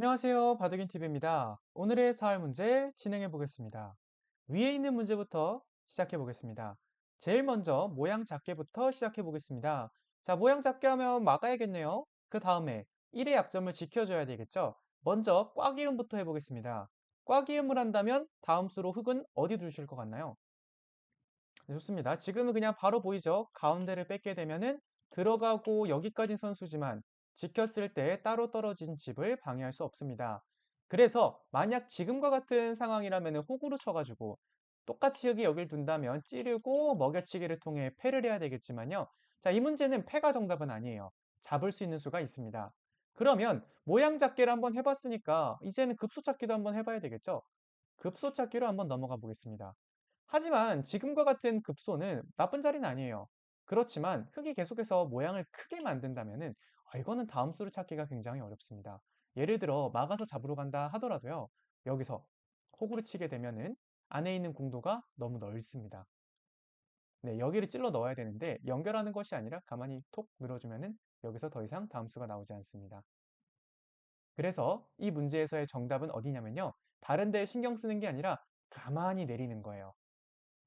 안녕하세요. 바둑인 TV입니다. 오늘의 사활 문제 진행해 보겠습니다. 위에 있는 문제부터 시작해 보겠습니다. 제일 먼저 모양 작게부터 시작해 보겠습니다. 자, 모양 작게 하면 막아야겠네요. 그 다음에 1의 약점을 지켜줘야 되겠죠? 먼저 꽉이음부터 해보겠습니다. 꽉이음을 한다면 다음 수로 흙은 어디 두실 것 같나요? 네, 좋습니다. 지금은 그냥 바로 보이죠? 가운데를 뺏게 되면은 들어가고 여기까지 선수지만 지켰을 때 따로 떨어진 집을 방해할 수 없습니다. 그래서 만약 지금과 같은 상황이라면 호구로 쳐가지고 똑같이 여기 여길 둔다면 찌르고 먹여치기를 통해 패를 해야 되겠지만요. 자, 이 문제는 패가 정답은 아니에요. 잡을 수 있는 수가 있습니다. 그러면 모양 잡기를 한번 해봤으니까 이제는 급소 찾기도 한번 해봐야 되겠죠? 급소 찾기로 한번 넘어가 보겠습니다. 하지만 지금과 같은 급소는 나쁜 자리는 아니에요. 그렇지만 흙이 계속해서 모양을 크게 만든다면은 아, 이거는 다음 수를 찾기가 굉장히 어렵습니다. 예를 들어 막아서 잡으러 간다 하더라도요. 여기서 호구를 치게 되면은 안에 있는 궁도가 너무 넓습니다. 네, 여기를 찔러 넣어야 되는데 연결하는 것이 아니라 가만히 톡 늘어주면은 여기서 더 이상 다음 수가 나오지 않습니다. 그래서 이 문제에서의 정답은 어디냐면요. 다른 데에 신경 쓰는 게 아니라 가만히 내리는 거예요.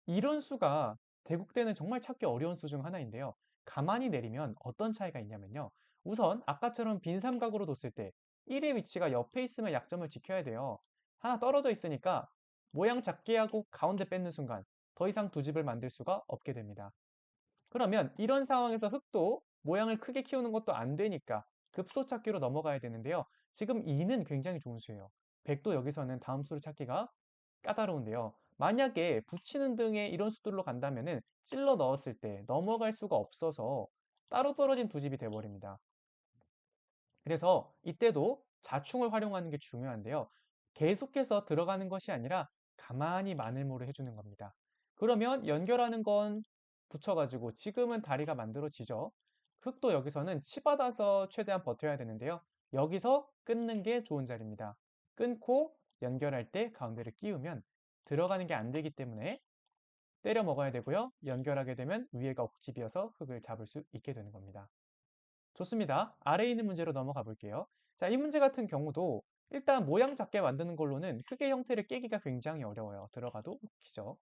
이런 수가 대국대는 정말 찾기 어려운 수 중 하나인데요. 가만히 내리면 어떤 차이가 있냐면요. 우선 아까처럼 빈 삼각으로 뒀을 때 1의 위치가 옆에 있으면 약점을 지켜야 돼요. 하나 떨어져 있으니까 모양 작게 하고 가운데 뺏는 순간 더 이상 두 집을 만들 수가 없게 됩니다. 그러면 이런 상황에서 흙도 모양을 크게 키우는 것도 안 되니까 급소 찾기로 넘어가야 되는데요. 지금 2는 굉장히 좋은 수예요. 100도 여기서는 다음 수를 찾기가 까다로운데요. 만약에 붙이는 등의 이런 수들로 간다면 은 찔러 넣었을 때 넘어갈 수가 없어서 따로 떨어진 두 집이 돼버립니다. 그래서 이때도 자충을 활용하는 게 중요한데요. 계속해서 들어가는 것이 아니라 가만히 마늘모를 해주는 겁니다. 그러면 연결하는 건 붙여가지고 지금은 다리가 만들어지죠. 흙도 여기서는 치받아서 최대한 버텨야 되는데요. 여기서 끊는 게 좋은 자리입니다. 끊고 연결할 때 가운데를 끼우면 들어가는 게 안 되기 때문에 때려 먹어야 되고요. 연결하게 되면 위에가 옥집이어서 흙을 잡을 수 있게 되는 겁니다. 좋습니다. 아래에 있는 문제로 넘어가 볼게요. 자, 이 문제 같은 경우도 일단 모양 작게 만드는 걸로는 흙의 형태를 깨기가 굉장히 어려워요. 들어가도 웃기죠.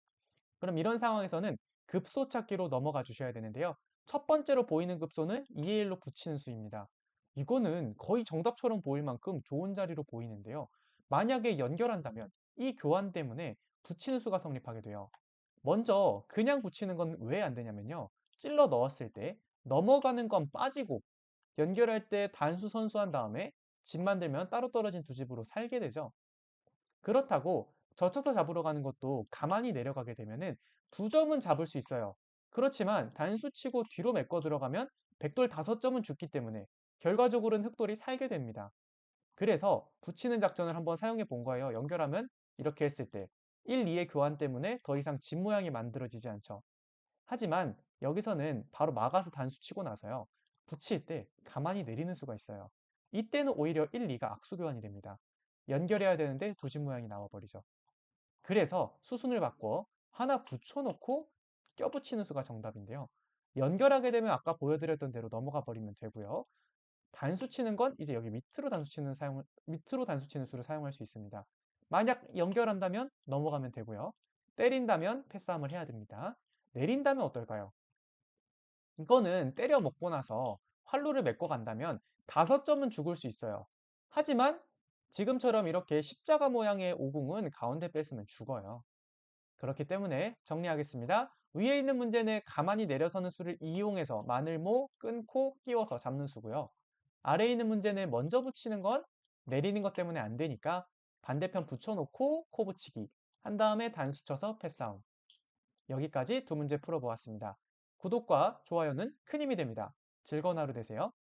그럼 이런 상황에서는 급소 찾기로 넘어가 주셔야 되는데요. 첫 번째로 보이는 급소는 2의 1로 붙이는 수입니다. 이거는 거의 정답처럼 보일 만큼 좋은 자리로 보이는데요. 만약에 연결한다면 이 교환 때문에 붙이는 수가 성립하게 돼요. 먼저 그냥 붙이는 건 왜 안 되냐면요. 찔러 넣었을 때 넘어가는 건 빠지고 연결할 때 단수 선수한 다음에 집 만들면 따로 떨어진 두 집으로 살게 되죠. 그렇다고 젖혀서 잡으러 가는 것도 가만히 내려가게 되면은 두 점은 잡을 수 있어요. 그렇지만 단수 치고 뒤로 메꿔 들어가면 백돌 다섯 점은 죽기 때문에 결과적으로는 흑돌이 살게 됩니다. 그래서 붙이는 작전을 한번 사용해 본 거예요. 연결하면 이렇게 했을 때 1, 2의 교환 때문에 더 이상 집 모양이 만들어지지 않죠. 하지만 여기서는 바로 막아서 단수 치고 나서요. 붙일 때 가만히 내리는 수가 있어요. 이때는 오히려 1, 2가 악수 교환이 됩니다. 연결해야 되는데 두 집 모양이 나와버리죠. 그래서 수순을 바꿔 하나 붙여놓고 껴붙이는 수가 정답인데요. 연결하게 되면 아까 보여드렸던 대로 넘어가 버리면 되고요. 단수 치는 건 이제 여기 밑으로 단수 치는 사용 밑으로 단수 치는 수를 사용할 수 있습니다. 만약 연결한다면 넘어가면 되고요. 때린다면 패싸움을 해야 됩니다. 내린다면 어떨까요? 이거는 때려 먹고 나서 활로를 메꿔 간다면 다섯 점은 죽을 수 있어요. 하지만 지금처럼 이렇게 십자가 모양의 오궁은 가운데 뺐으면 죽어요. 그렇기 때문에 정리하겠습니다. 위에 있는 문제는 가만히 내려서는 수를 이용해서 마늘모, 끊고, 끼워서 잡는 수고요. 아래에 있는 문제는 먼저 붙이는 건 내리는 것 때문에 안 되니까 반대편 붙여놓고 코 붙이기 한 다음에 단수 쳐서 패싸움 여기까지 두 문제 풀어보았습니다. 구독과 좋아요는 큰 힘이 됩니다. 즐거운 하루 되세요.